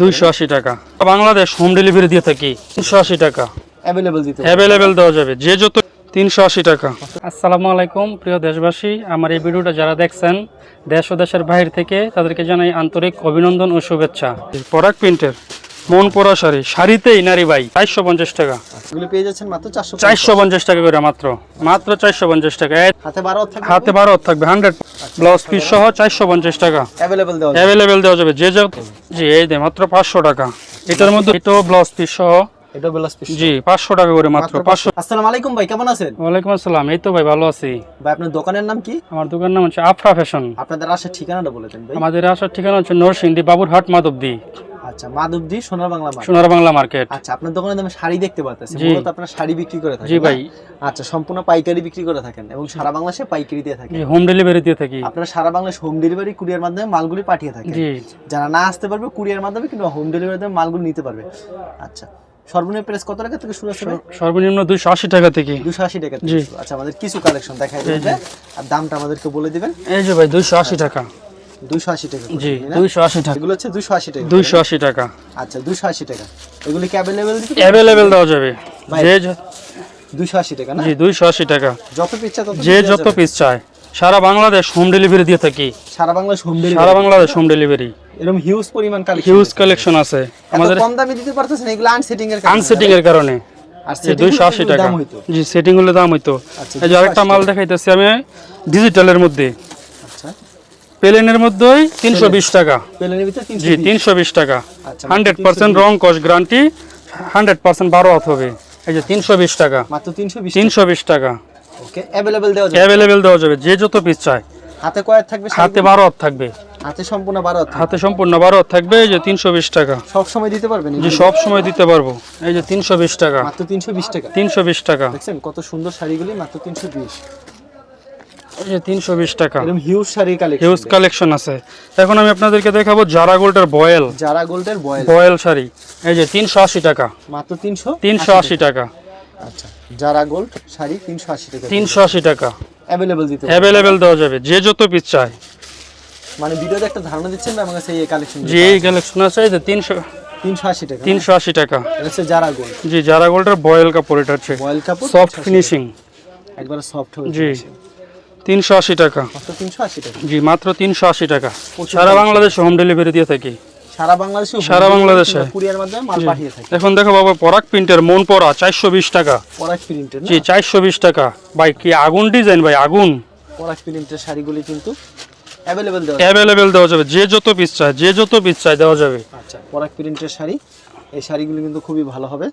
দুইশো আশি টাকা। বাংলাদেশ হোম ডেলিভারি দিয়ে থাকি তিনশো আশি টাকা। অ্যাভেলেবেল দিতে অ্যাভেলেবেল দেওয়া যাবে যে যত তিনশো আশি টাকা। আসসালামু আলাইকুম প্রিয় দেশবাসী আমার এই ভিডিওটা যারা দেখছেন দেশ ও দেশের বাইরে থেকে তাদেরকে জানাই আন্তরিক অভিনন্দন ও শুভেচ্ছা। পরাগ প্রিন্টের মন পরা শাড়ি। শাড়িতেই নারী ভাই চারশো পঞ্চাশ টাকা। এগুলো পেয়ে যাচ্ছেন মাত্র চারশো চারশো পঞ্চাশ টাকা করে মাত্র। মাত্র চারশো পঞ্চাশ টাকা। হাতে বারো থাকবে হাতে বারো থাকবে হান্ড্রেড ব্লাউজ পিস সহ চারশো পঞ্চাশ টাকা। অ্যাভেলেবল দেওয়া যাবে। অ্যাভেলেবেল দেওয়া যাবে। যে যত জি এই দে মাত্র পাঁচশো টাকা। এটার মধ্যে এটাও ব্লাউজ পিস সহ। এটা বেলাস পিস জি পাঁচশো টাকা করে মাত্র পাঁচশো আসসালামু আলাইকুম ভাই কেমন আছেন? ওয়ালাইকুম আসসালাম। এই তো ভাই ভালো আছি। ভাই আপনার দোকানের নাম কি? আমার দোকান নাম হচ্ছে আফরা ফ্যাশন। আপনাদের আসার ঠিকানাটা বলে দেন ভাই। আমাদের আসার ঠিকানা হচ্ছে নরসিংদী বাবুরহাট মাধবদী। আচ্ছা মাধবদী সোনার বাংলা মার্কেট সোনার বাংলা মার্কেট আচ্ছা আপনার দোকানে আমি শাড়ি দেখতে পাচ্ছি মূলত আপনারা শাড়ি বিক্রি করে থাকেন জি ভাই। আচ্ছা সম্পূর্ণ পাইকারি বিক্রি করে থাকেন এবং সারা বাংলাদেশে পাইকারি দিয়ে থাকেন। হোম ডেলিভারি দিয়ে থাকি। আপনারা সারা বাংলাদেশ হোম ডেলিভারি কুরিয়ার মাধ্যমে মালগুলি পাঠিয়ে থাকেন। জি। যারা না আসতে পারবে কুরিয়ার মাধ্যমে কিংবা হোম ডেলিভারি মালগুলো নিতে পারবে। আচ্ছা সর্বনিম্ন প্রাইস কত টাকা থেকে শুরু আছে সর্বনিম্ন দুইশো আশি টাকা থেকে। দুশো আশি টাকা থেকে আচ্ছা আমাদের কিছু কালেকশন দেখাই দেবে আর দামটা আমাদেরকে বলে দিবেন। এই যে ভাই দুইশো আশি টাকা। দুশো আশি টাকা জি? দুইশো আশি টাকা। এগুলো হচ্ছে দুশো আশি টাকা দুইশো আশি টাকা। আচ্ছা দুশো আশি টাকা। এগুলি কি অ্যাভেলেবেল দিতে অ্যাভেলেবেল দেওয়া যাবে। যে দুশো আশি টাকা না? জি দুইশো আশি টাকা। যত পিচ্ছা তত যে যত পিস চায়। সারা বাংলাদেশ হোম ডেলিভারি দিয়ে থাকি। সারা বাংলাদেশ হোম সারা ডেলিভারি বাংলাদেশ হোম ডেলিভারি এরকম হিউজ পরিমাণ কালেকশন হিউজ কালেকশন আছে। আমাদের কম দামে দিতে পারতেছেন এগুলো আনসেটিং এর আনসেটিং এর কারণে। আর দুইশো আশি টাকা। জি সেটিং হলে দাম হইতো। আচ্ছা, এই যে আরেকটা মাল দেখাইতেছি আমি ডিজিটালের মধ্যে। প্লেনের মধ্যেই তিনশো বিশ টাকা। জি তিনশো বিশ টাকা। আচ্ছা হান্ড্রেড পার্সেন্ট রং কস গ্যারান্টি হান্ড্রেড পার্সেন্ট বারো হাত হবে। এই যে তিনশো বিশ টাকা। মাত্র তিনশো বিশ টাকা। ওকে অ্যাভেলেবেল দেওয়া যাবে। অ্যাভেলেবেল দেওয়া যাবে যে যত পিস চায়। হাতে কয়েক থাকবে হাতে বারো হাত থাকবে। হাতে সম্পূর্ণ বারো হাত হাতে সম্পূর্ণ বারো হাত থাকবে এই যে তিনশো বিশ টাকা। সব সময় দিতে পারবেন যে সব সময় দিতে পারব। এই যে তিনশো বিশ টাকা। মাত্র তিনশো বিশ টাকা। তিনশো বিশ টাকা। দেখছেন কত সুন্দর শাড়িগুলি মাত্র তিনশো বিশ। এই যে তিনশো বিশ টাকা। Huge sari collection huge collection আছে। এখন আমি আপনাদেরকে দেখাবো জারা গোল্ডের বয়েল। যারা গোল্ডের বয়েল। বয়েল শাড়ি। এই যে তিনশো আশি টাকা। মাত্র তিনশো তিনশো আশি টাকা। আচ্ছা যারা গোল্ড শাড়ি তিনশো আশি টাকা। তিনশো আশি টাকা। অ্যাভেলেবেল দিতে অ্যাভেলেবেল দেওয়া যাবে যে যত পিস চায়। মানে ভিডিওতে একটা ধারণা দিচ্ছেন না আমার কাছে এই কালেকশন যে এই কালেকশন আছে এই যে তিনশো তিনশো আশি টাকা। তিনশো আশি টাকা। এটা যারা গোল্ড জি জারা গোল্ডের বয়েল কাপড় এটা হচ্ছে বয়েল কাপড় সফট ফিনিশিং একবার সফট হয়ে জি। তিনশো আশি টাকা। তিনশো আশি টাকা? জি মাত্র তিনশো আশি টাকা। সারা বাংলাদেশে হোম ডেলিভারি দিয়ে থাকি। সারা বাংলাদেশে সারা বাংলাদেশে। কুরিয়ার মাধ্যমে মাল পাঠিয়ে থাকে। এখন দেখো বাবা পরাগ প্রিন্টের মন পরা চারশো বিশ টাকা। পরাগ প্রিন্টের জি চারশো বিশ টাকা। ভাই কি আগুন ডিজাইন ভাই আগুন। পরাগ প্রিন্টের শাড়িগুলি কিন্তু অ্যাভেলেবেল দেওয়া অ্যাভেলেবেল দেওয়া যাবে। যে যত পিস চায় যে যত পিস চায় দেওয়া যাবে। আচ্ছা পরাগ প্রিন্টের শাড়ি। এই শাড়িগুলি কিন্তু খুবই ভালো হবে।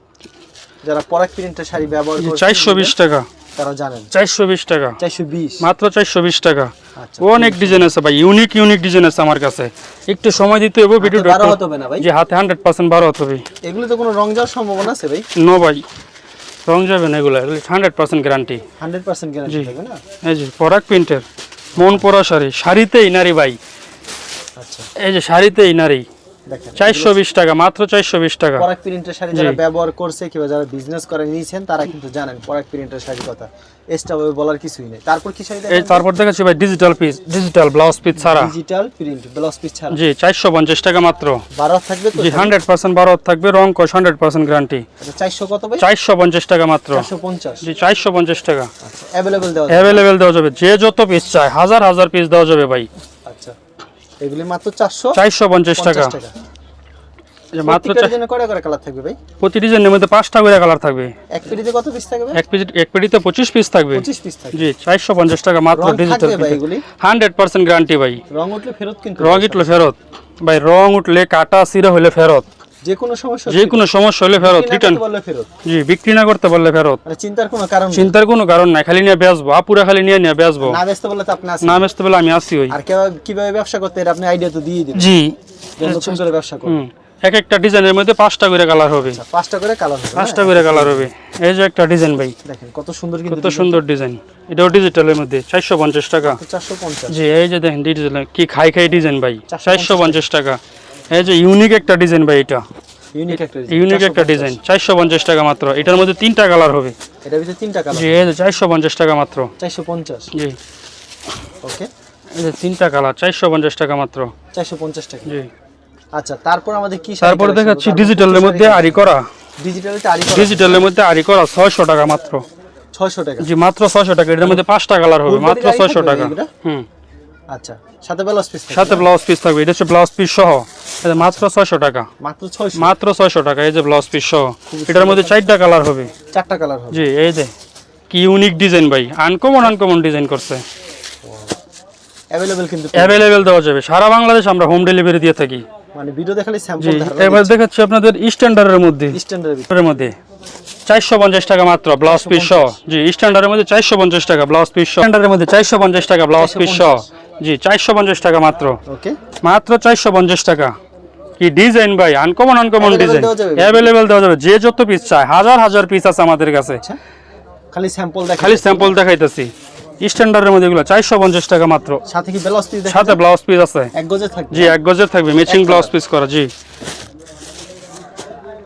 যারা পরাগ প্রিন্টের শাড়ি ব্যবহার করে চারশো বিশ টাকা। তারা জানেন। চারশো বিশ টাকা। চারশো বিশ। মাত্র চারশো বিশ টাকা। আচ্ছা অনেক ডিজাইন আছে ভাই ইউনিক ইউনিক ডিজাইন আছে আমার কাছে। একটু সময় দিতে হবে বারো হতে হবে না ভাই। যে হাতে হান্ড্রেড পার্সেন্ট বারো হতে হবে। এগুলো তো কোনো রং যাওয়ার সম্ভাবনা আছে ভাই? নো ভাই রং যাবে না এগুলো hundred percent guarantee hundred percent guarantee না? এই যে পরাগ প্রিন্টের মন পরা শাড়ি শাড়িতেই নারী ভাই। আচ্ছা। এই যে শাড়িতেই নারী। টাকা মাত্র টাকা। পরাগ প্রিন্টের শাড়ি যারা ব্যবহার করছে কিংবা যারা বিজনেস করে নিয়েছেন তারা কিন্তু জানেন পরাগ প্রিন্টের শাড়ির কথা। এক্সট্রা ভাবে বলার কিছুই নেই। তারপর কি শাড়ি এই তারপর দেখাচ্ছি ভাই digital piece digital blouse piece ছাড়া। ডিজিটাল প্রিন্ট ব্লাউজ পিস ছাড়া। জি চারশো পঞ্চাশ টাকা মাত্র। বারো হাত থাকবে তো জি হান্ড্রেড পার্সেন্ট বারো থাকবে রং কস হান্ড্রেড পার্সেন্ট গ্যারান্টি চারশো কত ভাই? চারশো পঞ্চাশ টাকা মাত্র। চারশো পঞ্চাশ। জি চারশো পঞ্চাশ টাকা। আচ্ছা অ্যাভেলেবেল দেওয়া যাবে। অ্যাভেলেবেল দেওয়া যাবে যে যত পিস চায় হাজার হাজার পিস দেওয়া যাবে ভাই। এগুলি মাত্র চারশো চারশো পঞ্চাশ টাকা। টাকা। মাত্র জন্য কয়টা করে কালার থাকবে ভাই? প্রতি ডিজাইনের মধ্যে পাঁচটা করে কালার থাকবে। এক পেটিতে কত পিস থাকবে এক পেটি এক পেটিতে পঁচিশ পিস থাকবে। পিস জি টাকা মাত্র ডিজিটাল এগুলি? হান্ড্রেড পার্সেন্ট গ্যারান্টি ভাই। রং উঠলে ফেরত কিন্তু রং উঠলে ফেরত। ভাই রং উঠলে কাটা সিরা হলে ফেরত। যে কোনো সমস্যা যে কোনো সমস্যা হলে ফেরত রিটার্ন জি বিক্রি না করতে পারলে ফেরত। চিন্তার কোনো কারণ চিন্তার কোনো কারণ নাই খালি নিয়ে বেচবো আপুরা খালি নিয়ে নিয়ে বেচবো না বেচতে বললে তো আপনি আছেন না বেচতে বলে আমি আসি ওই। আর কীভাবে ব্যবসা করতে এর আপনি আইডিয়া তো দিয়ে দিবেন। জি। নতুন করে ব্যবসা করুন এক একটা ডিজাইনের মধ্যে পাঁচটা করে কালার হবে। পাঁচটা করে কালার হবে পাঁচটা করে কালার হবে। এই যে একটা ডিজাইন ভাই। দেখেন কত সুন্দর কিন্তু কত সুন্দর ডিজাইন। এটাও ডিজিটালের মধ্যে চারশো পঞ্চাশ টাকা। চারশো পঞ্চাশ। জি এই যে দেখেন ডিজিটাল কি খাই খাই ডিজাইন ভাই। 450 চারশো পঞ্চাশ টাকা। এই যে ইউনিক একটা ডিজাইন ভাই এটা। ইউনিক একটা ডিজাইন চারশো পঞ্চাশ। টাকা মাত্র। এটার মধ্যে তিনটা কালার হবে। এটার ভিতরে তিনটা কালার জি এই যে চারশো পঞ্চাশ টাকা মাত্র। চারশো পঞ্চাশ। জি। ওকে এই যে তিনটা কালার চারশো পঞ্চাশ টাকা মাত্র। চারশো পঞ্চাশ টাকা। জি। আচ্ছা তারপর আমাদের কি তারপরে দেখাচ্ছি ডিজিটালের মধ্যে আরি করা ডিজিটালটা আরি করা ডিজিটালের মধ্যে আরি করা ছয়শো টাকা মাত্র। 600 টাকা। জি মাত্র ছয়শো টাকা। এটার মধ্যে পাঁচটা কালার হবে মাত্র body ছয়শো থাকবে টাকা। হুম। সাথে ব্লাউজ পিস থাকবে এটা হচ্ছে ব্লাউজ পিস সহ। মাত্র 600 টাকা। মাত্র টাকা এই যে ব্লাউজ পিস এটার মধ্যে চারটা কালার হবে। আনকমন আনকমন ডিজাইন করছে। দেওয়া যাবে। সারা বাংলাদেশ আমরা হোম ডেলিভারি দিয়ে থাকি। এবার দেখাচ্ছি আপনাদের স্ট্যান্ডার্ডের মধ্যে। চারশো পঞ্চাশ টাকা মাত্র ব্লাউজ পিস জি স্ট্যান্ডার্ডের মধ্যে চারশো পঞ্চাশ টাকা ব্লাউজ পিস স্ট্যান্ডার্ডের মধ্যে চারশো পঞ্চাশ টাকা ব্লাউজ পিস জি চারশো পঞ্চাশ টাকা মাত্র। ওকে। মাত্র চারশো পঞ্চাশ টাকা। কি ডিজাইন ভাই? Uncommon uncommon design. অ্যাভেলেবেল দেওয়া যাবে। যে যত পিস চায় হাজার হাজার পিস আছে আমাদের কাছে। আচ্ছা। খালি স্যাম্পল দেখা খালি স্যাম্পল দেখাইতেছি। স্ট্যান্ডার্ডের মধ্যে এগুলো চারশো পঞ্চাশ টাকা মাত্র। সাথে কি ব্লাউজ পিস সাথে ব্লাউজ পিস আছে। এক গজে থাকবে। জি এক গজের থাকবে। ম্যাচিং ব্লাউজ পিস করা জি।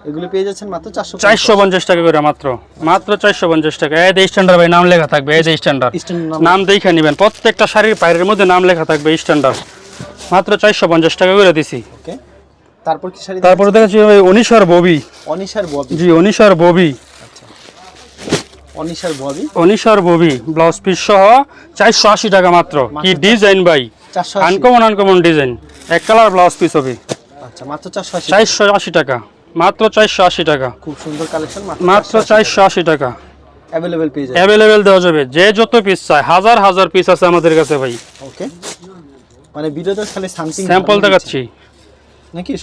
এগুলো পেয়ে যাচ্ছেন মাত্র 400 চারশো পঞ্চাশ টাকা করে মাত্র। মাত্র চারশো পঞ্চাশ টাকা। এই যে স্ট্যান্ডার্ড ভাই নাম লেখা থাকবে এই যে স্ট্যান্ডার্ড নাম দেখে নেবেন। প্রত্যেকটা শাড়ির পায়ের মধ্যে নাম লেখা থাকবে স্ট্যান্ডার্ড মাত্র চারশো পঞ্চাশ টাকা করে দিছি। ওকে। তারপর কি শাড়ি তারপরে দেখাচ্ছি ভাই অনিশার ববি। অনিশার ববি। জি অনিশার ববি। অনিশার ববি। অনিশার ববি ব্লাউজ পিস সহ চারশো আশি টাকা মাত্র। কি ডিজাইন ভাই? আনকমন আনকমন ডিজাইন এক কালার ব্লাউজ পিস হবে। আচ্ছা মাত্র 480 চারশো আশি টাকা। মাত্র চারশো আশি টাকা। খুব সুন্দর কালেকশন মাত্র চারশো আশি টাকা। অ্যাভেলেবেল পেয়ে অ্যাভেলেবেল দেওয়া যাবে। যে যত পিস চায় হাজার হাজার পিস আছে আমাদের কাছে ভাই। ওকে মানে ভিডিওতে খালি সামথিং স্যাম্পল দেখাচ্ছি। নাকি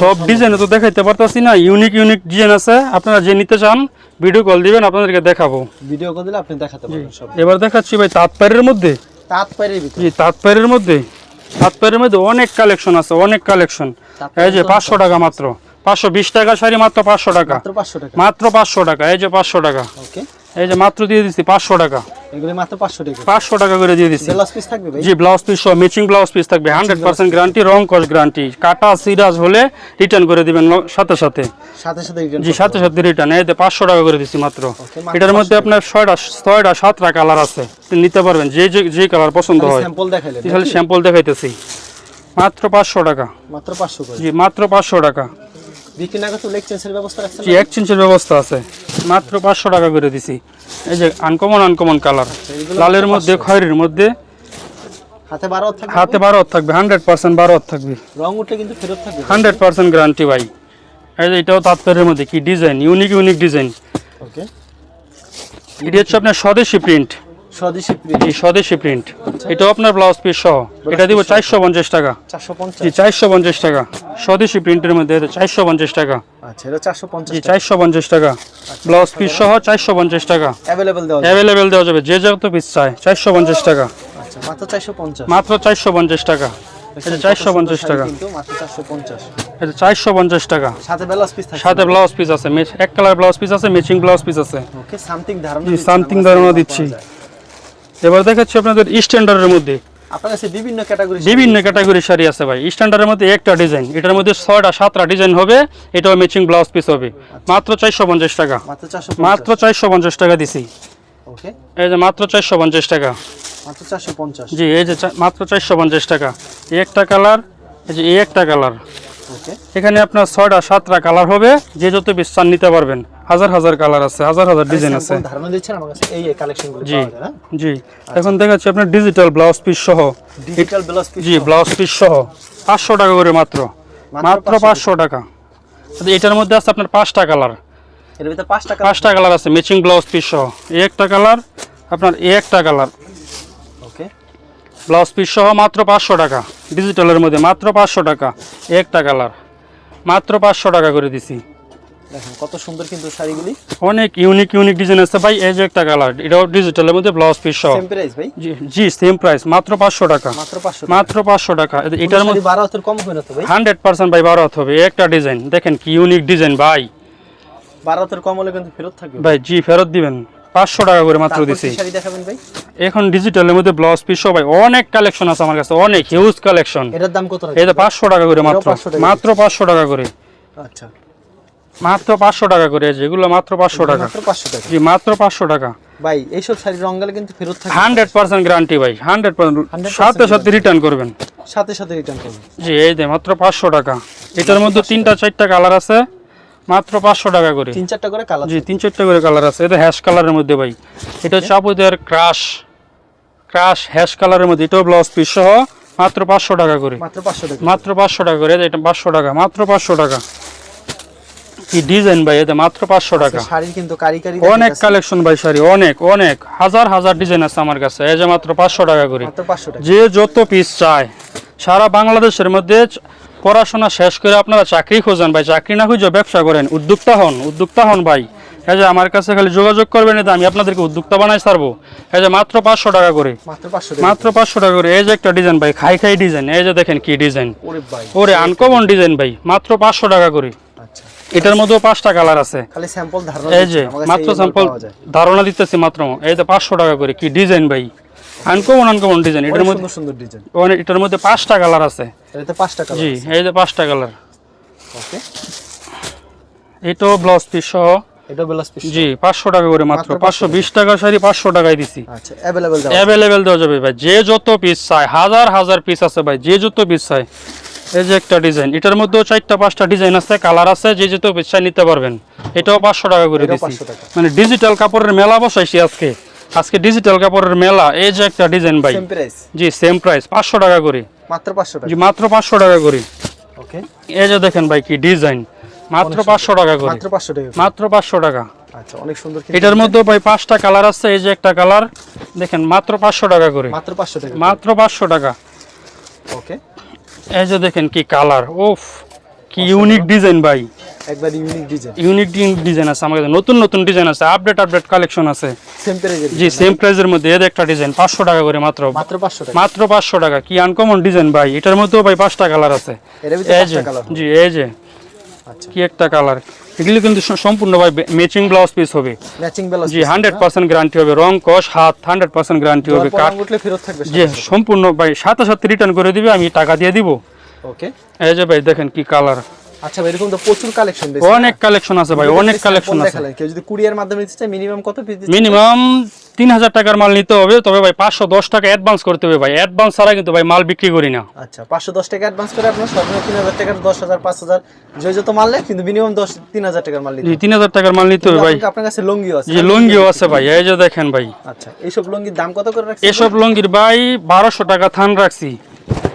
সব ডিজাইন তো দেখাইতে পারতাছি না। ইউনিক ইউনিক ডিজাইন আছে। আপনারা যে নিতে চান ভিডিও কল দিবেন আপনাদেরকে দেখাবো। ভিডিও কল দিলে আপনি দেখাতে পারবেন এবার দেখাচ্ছি ভাই তাতপাড়ের মধ্যে। তাতপাড়ের ভিতরে। জি তাতপাড়ের মধ্যে। তাতপাড়ের মধ্যে অনেক কালেকশন আছে অনেক কালেকশন এই যে 500 টাকা মাত্র। পাঁচশো বিশ টাকা শাড়ি মাত্র পাঁচশো টাকা। মাত্র 500 টাকা। মাত্র পাঁচশো টাকা এই যে পাঁচশো টাকা। ওকে। এই যে মাত্র দিয়ে দিচ্ছি পাঁচশো টাকা। এগুলো মাত্র 500 টাকা। পাঁচশো টাকা করে দিয়ে দিচ্ছি। ব্লাউজ পিস থাকবে ভাই? জি ব্লাউজ পিস সহ ম্যাচিং ব্লাউজ পিস থাকবে। হান্ড্রেড পার্সেন্ট গ্যারান্টি রং কস গ্যারান্টি কাটা সিরাজ হলে রিটার্ন করে দিবেন সাথে সাথে। সাথে সাথে রিটার্ন জি সাথে সাথে রিটার্ন এই যে পাঁচশো টাকা করে দিচ্ছি মাত্র। এটার মধ্যে আপনার ছয়টা ছয়টা সাতটা কালার আছে। নিতে পারবেন। যে যে যে কালার পছন্দ হয়। স্যাম্পল দেখাইলেন তাহলে স্যাম্পল দেখাইতেছি। মাত্র পাঁচশো টাকা। মাত্র 500 করে। জি মাত্র পাঁচশো টাকা। বিক্রি না করতে ব্যবস্থা রাখছেন জি এক্সচেঞ্জের ব্যবস্থা আছে। মাত্র পাঁচশো টাকা করে দিছি। এই যে আনকমন আনকমন কালার লালের মধ্যে খয়েরির মধ্যে। হাতে 12 থাকবে হাতে বারো হাত থাকবে হান্ড্রেড পার্সেন্ট বারো হাত থাকবে। রং উঠলে কিন্তু ফেরত থাকবে। হান্ড্রেড পার্সেন্ট গ্যারান্টি ভাই। এই যে এটাও তাৎপর্যের মধ্যে কি design unique unique design okay এটি হচ্ছে আপনার স্বদেশি প্রিন্ট স্বদেশি প্রিন্ট এটাও আপনার ব্লাউজ পিস সহ এটা দিব চারশো পঞ্চাশ টাকা চারশো পঞ্চাশ টাকা স্বদেশি প্রিন্টের মধ্যে চারশো পঞ্চাশ টাকা চারশো পঞ্চাশ টাকা ব্লাউজ পিস সহ চারশো পঞ্চাশ টাকা মাত্র চারশো পঞ্চাশ টাকা চারশো পঞ্চাশ টাকা এটা চারশো পঞ্চাশ টাকা সাথে ব্লাউজ পিস আছে এক ব্লাউজ পিস আছে ব্লাউজ পিস আছে সামথিং ধারণা দিচ্ছি এবার দেখাচ্ছি আপনাদের স্ট্যান্ডার্ডের মধ্যে। আপনার কাছে বিভিন্ন ক্যাটাগরি বিভিন্ন ক্যাটাগরি শাড়ি আছে ভাই। স্ট্যান্ডার্ডের মধ্যে একটা ডিজাইন এটার মধ্যে ছয়টা সাতটা ডিজাইন হবে। এটাও ম্যাচিং ব্লাউজ পিস হবে। মাত্র চারশো পঞ্চাশ টাকা। মাত্র চারশো পঞ্চাশ। টাকা দিছি। ওকে এই যে মাত্র চারশো পঞ্চাশ টাকা। মাত্র 450 জি এই যে মাত্র চারশো পঞ্চাশ টাকা। এই একটা কালার এই যে এই একটা কালার। ওকে এখানে আপনার ছয়টা সাতটা কালার হবে। যে যত বিশ্বাস নিতে পারবেন। হাজার হাজার কালার আছে হাজার হাজার ডিজাইন আছে। ধারণা দিচ্ছেন আমার কাছে এই কালেকশনগুলো জি পাওয়া যায় না? জি। এখন দেখাচ্ছি আপনার ডিজিটাল ব্লাউজ পিস সহ। ডিজিটাল ব্লাউজ পিস জি ব্লাউজ পিস সহ। পাঁচশো টাকা করে মাত্র। মাত্র 500 পাঁচশো টাকা। তো এটার মধ্যে আছে আপনার পাঁচটা কালারের ভিতরে 5 টাকা পাঁচটা কালার আছে ম্যাচিং ব্লাউজ পিস সহ। এই একটা কালার আপনার এই একটা কালার ওকে ব্লাউজ পিস সহ মাত্র পাঁচশো টাকা। ডিজিটালের মধ্যে মাত্র পাঁচশো টাকা। এই একটা কালার মাত্র পাঁচশো টাকা করে দিছি। দেখেন কত সুন্দর কিন্তু শাড়িগুলি। অনেক ইউনিক ইউনিক ডিজাইন আছে ভাই। এই যে একটা কালার এটাও ডিজিটালের মধ্যে ব্লাউজ পিস সহ। সেম প্রাইস ভাই? জি সেম প্রাইস মাত্র পাঁচশো টাকা। মাত্র 500 টাকা। এটার মধ্যে 12 হাতের কম না তো ভাই? হান্ড্রেড পার্সেন্ট ভাই বারো হাত হবে। একটা ডিজাইন দেখেন কি ইউনিক ডিজাইন ভাই। 12 হাতের কম হলে কিন্তু ফেরত থাকবে ভাই জি ফেরত দিবেন। পাঁচশো টাকা করে মাত্র দিছি। এখন ডিজিটালের মধ্যে ব্লাউজ পিস সহ ভাই অনেক কালেকশন আছে আমার কাছে অনেক হিউজ কালেকশন এটার দাম কত এই পাঁচশো টাকা করে মাত্র মাত্র পাঁচশো টাকা করে। আচ্ছা। মাত্র পাঁচশো টাকা করে যেগুলো মাত্র পাঁচশো টাকা মাত্র 500 টাকা জি মাত্র পাঁচশো টাকা ভাই এইসব শাড়ি রং গেলে কিন্তু ফেরত থাকে হান্ড্রেড পার্সেন্ট গ্যারান্টি ভাই হান্ড্রেড পার্সেন্ট সাথে সাথে রিটার্ন করবেন সাথে সাথে রিটার্ন করবেন জি এই যে মাত্র পাঁচশো টাকা এটার মধ্যে তিনটা চারটা কালার আছে মাত্র পাঁচশো টাকা করে তিন চারটা করে কালার জি তিন চারটা করে কালার আছে এটা হ্যাশ কালারের মধ্যে ভাই এটা হচ্ছে আপুদের ক্রাশ ক্রাশ হ্যাশ কালারের মধ্যে এটাও ব্লাউজ পিস সহ মাত্র পাঁচশো টাকা করে মাত্র পাঁচশো টাকা মাত্র পাঁচশো টাকা করে এটা পাঁচশো টাকা মাত্র পাঁচশো টাকা কি ডিজাইন ভাই? এটা মাত্র পাঁচশো টাকা। শাড়ির কিন্তু কারিকারি অনেক কালেকশন ভাই শাড়ি অনেক অনেক। হাজার হাজার ডিজাইন আছে আমার কাছে। এই যে মাত্র পাঁচশো টাকা করে। মাত্র পাঁচশো টাকা। যে যত পিস চায় সারা বাংলাদেশের মধ্যে পড়াশোনা শেষ করে আপনারা চাকরি খোঁজেন ভাই। চাকরি না খুঁজে ব্যবসা করেন। উদ্যোক্তা হন উদ্যোক্তা হন ভাই। এই যে আমার কাছে খালি যোগাযোগ করবেন এটা আমি আপনাদেরকে উদ্যোক্তা বানাই ছাড়বো। এই যে মাত্র পাঁচশো টাকা করে। মাত্র পাঁচশো টাকা। করে। এই যে একটা ডিজাইন ভাই খাই খাই ডিজাইন এই যে দেখেন কি ডিজাইন ওরে আনকমন ডিজাইন ভাই। মাত্র পাঁচশো টাকা করে। আচ্ছা এটার মধ্যেও পাঁচটা কালার আছে। খালি স্যাম্পল ধারণা এই যে মাত্র স্যাম্পল ধারণা দিতেছি মাত্র। এই যে পাঁচশো টাকা করে কি ডিজাইন ভাই? আনকমন আনকমন ডিজাইন এটার মধ্যে সুন্দর ডিজাইন হ্যাঁ। এটার মধ্যে পাঁচটা কালার আছে। এটাতে পাঁচটা কালার জি এই যে পাঁচটা কালার। ওকে। এটাও ব্লাউজ পিস সহ। এটা বেলাস পিস জি পাঁচশো টাকা করে মাত্র। মাত্র পাঁচশো বিশ টাকা শাড়ি পাঁচশো টাকায় দিছি। আচ্ছা দাও দেওয়া যাবে ভাই। যে যত পিস চায় হাজার হাজার পিস আছে ভাই। যে যত পিস চায়। এই যে একটা ডিজাইন এটার মধ্যেও চারটা পাঁচটা ডিজাইন আছে কালার আছে যে যত পিস নিতে পারবেন। এটাও পাঁচশো টাকা করে দিছি। মানে ডিজিটাল কাপড়ের মেলা বসাইছি আজকে। আজকে ডিজিটাল কাপড়ের মেলা এই যে একটা ডিজাইন ভাই। জি সেম প্রাইস পাঁচশো টাকা করে। মাত্র পাঁচশো টাকা। জি মাত্র পাঁচশো টাকা করে। ওকে এই যে দেখেন ভাই কি ডিজাইন। মাত্র পাঁচশো টাকা করে। মাত্র পাঁচশো টাকা। মাত্র পাঁচশো টাকা। আচ্ছা অনেক সুন্দর এটার মধ্যে ভাই পাঁচটা কালার আছে এই যে একটা কালার। দেখেন মাত্র পাঁচশো টাকা করে। মাত্র পাঁচশো টাকা মাত্র পাঁচশো টাকা। ওকে এই যে দেখেন কি কালার ওফ কি ইউনিক ডিজাইন ভাই। একবার ইউনিক ডিজাইন ইউনিক ডিজাইন আছে আমাদের। নতুন নতুন ডিজাইন আছে আপডেট আপডেট কালেকশন আছে। সেম প্রাইজের জি সেম প্রাইজের মধ্যে এর একটা ডিজাইন পাঁচশো টাকা করে মাত্র। মাত্র পাঁচশো টাকা। মাত্র পাঁচশো টাকা কি আনকমন ডিজাইন ভাই। এটার মধ্যেও ভাই পাঁচটা কালার আছে। এর ভিতরে এই যে পাঁচটা কালার জি এই যে। কি একটা কালার এগুলি কিন্তু সম্পূর্ণ ভাই ম্যাচিং ব্লাউজ পিস হবে। ম্যাচিং জি হান্ড্রেড পার্সেন্ট গ্যারান্টি হবে। রং কস হাত হান্ড্রেড পার্সেন্ট গ্যারান্টি হবে। কাট উঠলে ফেরত থাকবে যে সম্পূর্ণ ভাই সাথে সাথে রিটার্ন করে দিবে আমি টাকা দিয়ে দিব। ওকে এই যে ভাই দেখেন কি কালার আচ্ছা ভাই এরকম তো প্রচুর কালেকশন অনেক কালেকশন আছে ভাই অনেক কালেকশন আছে। কেউ যদি কুরিয়ার মাধ্যমে নিতে চায় মিনিমাম কত পিস মিনিমাম তিন হাজার টাকার মাল নিতে হবে তবে ভাই পাঁচশো দশ টাকা অ্যাডভান্স করতে হবে ভাই। অ্যাডভান্স ছাড়া কিন্তু ভাই মাল বিক্রি করি না। আচ্ছা পাঁচশো দশ টাকা অ্যাডভান্স করে আপনার সর্বনিম্ন তিন হাজার টাকার দশ হাজার পাঁচ হাজার যে যত মাল নেয় কিন্তু মিনিমাম দশ তিন হাজার টাকার মাল নিতে তিন হাজার টাকার মাল নিতে হবে ভাই। আপনার কাছে লুঙ্গিও আছে। জি লুঙ্গিও আছে ভাই এই যে দেখেন ভাই। আচ্ছা এইসব লুঙ্গির দাম কত করে রাখছেন? এসব লুঙ্গির ভাই বারোশো টাকা থান রাখছি।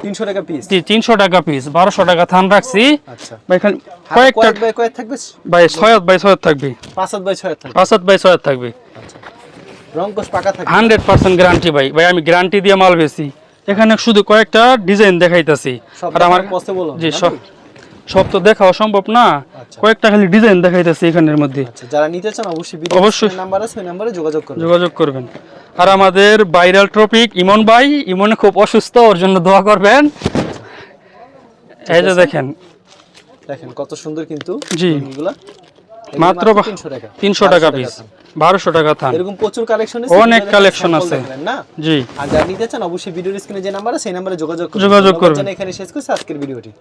তিনশো টাকা পিস জি তিনশো টাকা পিস বারোশো টাকা থান রাখছি। আচ্ছা। ভাই খালি কয়েকটা কয়েক থাকবে? ভাই থাকবে। পাঁচ হাত বাই ছয় হাত বাই থাকবে। আচ্ছা পাকা হান্ড্রেড পার্সেন্ট গ্যারান্টি ভাই। ভাই আমি গ্যারান্টি দিয়ে মাল বেশি এখানে শুধু কয়েকটা ডিজাইন দেখাইতাছি। আর আমার পসিবল জি সব সব তো দেখাও সম্ভব না। আচ্ছা। কয়েকটা খালি ডিজাইন দেখাইতেছি এখানের মধ্যে। আচ্ছা যারা নিতে চান অবশ্যই অবশ্যই। নাম্বার আছে ওই নাম্বারে যোগাযোগ করুন যোগাযোগ করবেন। আর আমাদের ভাইরাল টপিক ইমন ভাই ইমনে খুব অসুস্থ ওর জন্য দোয়া করবেন। এই যে দেখেন। দেখেন কত সুন্দর কিন্তু জি। মাত্র টাকা। তিনশো টাকা পিস বারোশো টাকা থান। এরকম প্রচুর কালেকশন আছে অনেক কালেকশন আছে। না? জি। আর যারা নিতে চান অবশ্যই ভিডিওর স্ক্রিনে যে নাম্বার আছে সেই নাম্বারে যোগাযোগ করুন। যোগাযোগ করুন। এখানে শেষ করছি আজকের ভিডিওটি।